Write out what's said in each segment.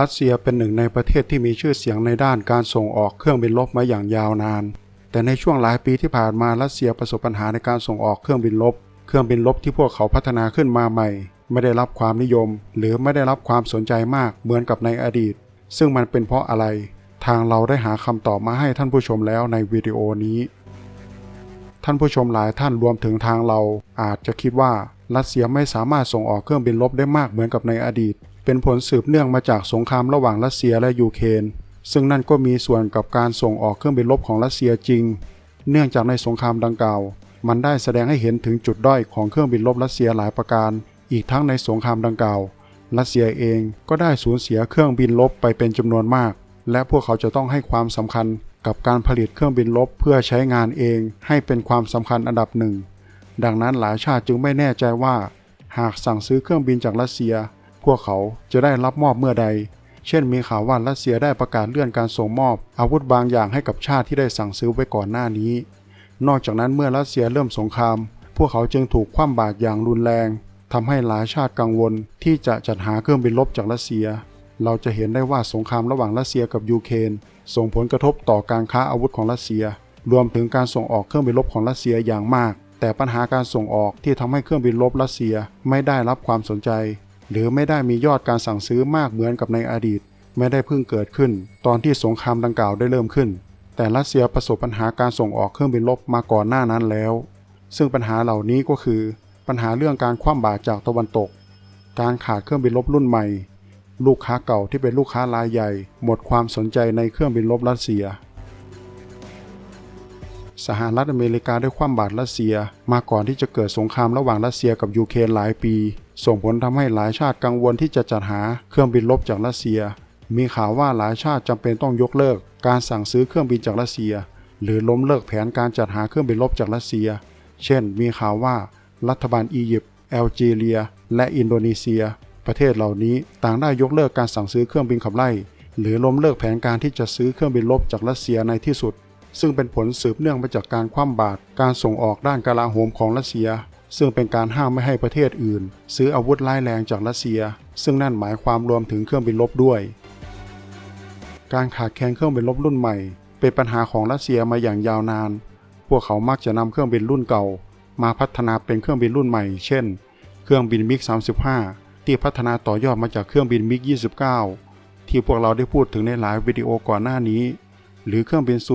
รัสเซียเป็นหนึ่งในประเทศที่มีชื่อเสียงในด้านการส่งออกเครื่องบินรบมาอย่างยาวนาน แต่ในช่วงหลายปีที่ผ่านมารัสเซียประสบปัญหาในการส่งออกเครื่องบินรบเครื่องบินรบที่พวกเขาพัฒนาขึ้นมาใหม่ ไม่ได้รับความนิยม หรือไม่ได้รับความสนใจมากเหมือนกับในอดีต ซึ่งมันเป็นเพราะอะไร ทางเราได้หาคำตอบมาให้ท่านผู้ชมแล้วในวิดีโอนี้ ท่านผู้ชมหลายท่านรวมถึงทางเราอาจจะคิดว่ารัสเซียไม่สามารถส่งออกเครื่องบินรบได้มากเหมือนกับในอดีต เป็นผลสืบเนื่องมาจากสงครามระหว่างรัสเซียและยูเครนซึ่งนั่นก็มีส่วนกับการส่งออกเครื่องบินรบของรัสเซียจริง เนื่องจากในสงครามดังกล่าว มันได้แสดงให้เห็นถึงจุดด้อยของเครื่องบินรบรัสเซียหลายประการ อีกทั้งในสงครามดังกล่าว รัสเซียเองก็ได้สูญเสียเครื่องบินรบไปเป็นจำนวนมาก และพวกเขาจะต้องให้ความสำคัญกับการผลิตเครื่องบินรบเพื่อใช้งานเองให้เป็นความสำคัญอันดับหนึ่ง ดังนั้นหลายชาติจึงไม่แน่ใจว่า หากสั่งซื้อเครื่องบินจากรัสเซีย พวกเขาจะได้รับมอบเมื่อใด เช่นมีข่าวว่ารัสเซียได้ประกาศเลื่อนการส่งมอบอาวุธบางอย่างให้กับชาติที่ได้สั่งซื้อไว้ก่อนหน้านี้ นอกจากนั้นเมื่อรัสเซียเริ่มสงคราม พวกเขาจึงถูกคว่ำบาตรอย่างรุนแรงทำให้หลายชาติกังวล ที่จะจัดหาเครื่องบินรบจากรัสเซีย เราจะเห็นได้ว่าสงครามระหว่างรัสเซียกับยูเครนส่งผลกระทบต่อการค้าอาวุธของรัสเซีย รวมถึงการส่งออกเครื่องบินรบของรัสเซียอย่างมาก แต่ปัญหาการส่งออกที่ทำให้เครื่องบินรบรัสเซียไม่ได้รับความสนใจ หรือไม่ได้มียอดการสั่งซื้อมากเหมือนกับในอดีต ไม่ได้เพิ่งเกิดขึ้น ตอนที่สงครามดังกล่าวได้เริ่มขึ้น แต่รัสเซียประสบปัญหาการส่งออกเครื่องบินรบมาก่อนหน้านั้นแล้ว ซึ่งปัญหาเหล่านี้ก็คือ ปัญหาเรื่องการคว่ำบาตรจากตะวันตก การขาดเครื่องบินรบรุ่นใหม่ ลูกค้าเก่าที่เป็นลูกค้ารายใหญ่ หมดความสนใจในเครื่องบินรบรัสเซีย สหรัฐอเมริกาได้คว่ำบาตรรัสเซียมาก่อนที่จะเกิดสงครามระหว่างรัสเซียกับยูเครนหลายปี ส่งผลทำให้หลายชาติกังวลที่จะจัดหาเครื่องบินรบจากรัสเซีย มีข่าวว่าหลายชาติจำเป็นต้องยกเลิก การสั่งซื้อเครื่องบินจากรัสเซีย หรือล้มเลิกแผนการจัดหาเครื่องบินรบจากรัสเซีย เช่น มีข่าวว่ารัฐบาลอียิปต์แอลจีเรีย และอินโดนีเซีย ประเทศเหล่านี้ต่างได้ยกเลิกการสั่งซื้อเครื่องบินขับไล่ หรือล้มเลิกแผนการที่จะซื้อเครื่องบินรบจากรัสเซียในที่สุด ซึ่งเป็นผลสืบเนื่องมาจากการคว่ำบาตรการส่งออกด้านกลาโหมของรัสเซีย ซึ่งเป็นการห้ามไม่ให้ประเทศอื่น ซื้ออาวุธร้ายแรงจากรัสเซีย ซึ่งนั่นหมายความรวมถึงเครื่องบินรบด้วย การขาดแคลนเครื่องบินรบรุ่นใหม่ เป็นปัญหาของรัสเซียมาอย่างยาวนาน พวกเขามักจะนำเครื่องบินรุ่นเก่า มาพัฒนาเป็นเครื่องบินรุ่นใหม่ เช่น เครื่องบินมิก 35 ที่พัฒนาต่อยอดมาจากเครื่องบินมิก 29 ที่พวกเราได้พูดถึงในหลายวิดีโอก่อนหน้านี้ หรือเครื่องบินซู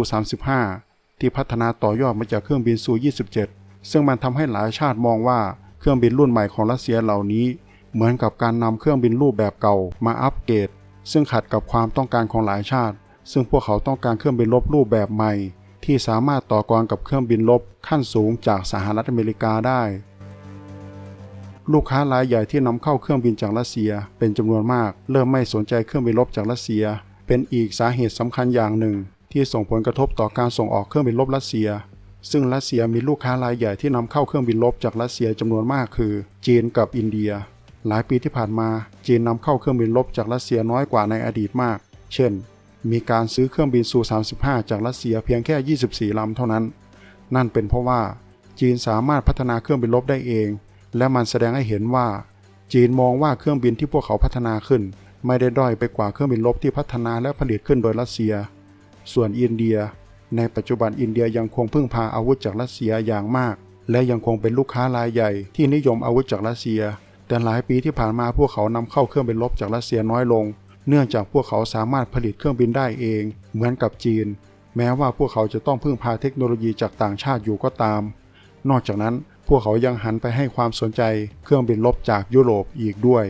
35 ที่พัฒนาต่อยอดมาจากเครื่องบินซู 27 ซึ่งมันทำให้หลายชาติมองว่าเครื่องบินรุ่นใหม่ของรัสเซียเหล่านี้ เหมือนกับการนำเครื่องบินรูปแบบเก่ามาอัปเกรด ซึ่งขัดกับความต้องการของหลายชาติ ซึ่งพวกเขาต้องการเครื่องบินรบรูปแบบใหม่ ที่สามารถต่อกรกับเครื่องบินรบขั้นสูงจากสหรัฐอเมริกาได้ ลูกค้ารายใหญ่ที่นำเข้าเครื่องบินจากรัสเซีย เป็นจำนวนมาก เริ่มไม่สนใจเครื่องบินรบจากรัสเซีย เป็นอีกสาเหตุสำคัญอย่างหนึ่ง ที่ส่งผลกระทบต่อการส่งออกเครื่องบินรบรัสเซีย ซึ่งรัสเซียมีลูกค้ารายใหญ่ที่นำเข้าเครื่องบินรบจากรัสเซียจำนวนมากคือ จีนกับอินเดีย หลายปีที่ผ่านมาจีนนำเข้าเครื่องบินรบจากรัสเซียน้อยกว่าในอดีตมาก เช่น มีการซื้อเครื่องบินซู 35 จากรัสเซียเพียงแค่ 24 ลำเท่านั้น นั่นเป็นเพราะว่า จีนสามารถพัฒนาเครื่องบินรบได้เอง และมันแสดงให้เห็นว่า จีนมองว่าเครื่องบินที่พวกเขาพัฒนาขึ้น ไม่ได้ด้อยไปกว่าเครื่องบินรบที่พัฒนาและผลิตขึ้นโดยรัสเซีย ส่วนอินเดีย ในปัจจุบันอินเดียยังคงพึ่งพาอาวุธจากรัสเซียอย่างมาก และยังคงเป็นลูกค้ารายใหญ่ที่นิยมอาวุธจากรัสเซีย แต่หลายปีที่ผ่านมาพวกเขานำเข้าเครื่องบินรบจากรัสเซียน้อยลง เนื่องจากพวกเขาสามารถผลิตเครื่องบินได้เอง เหมือนกับจีน แม้ว่าพวกเขาจะต้องพึ่งพาเทคโนโลยีจากต่างชาติอยู่ก็ตาม นอกจากนั้นพวกเขายังหันไปให้ความสนใจเครื่องบินรบจากยุโรปอีกด้วย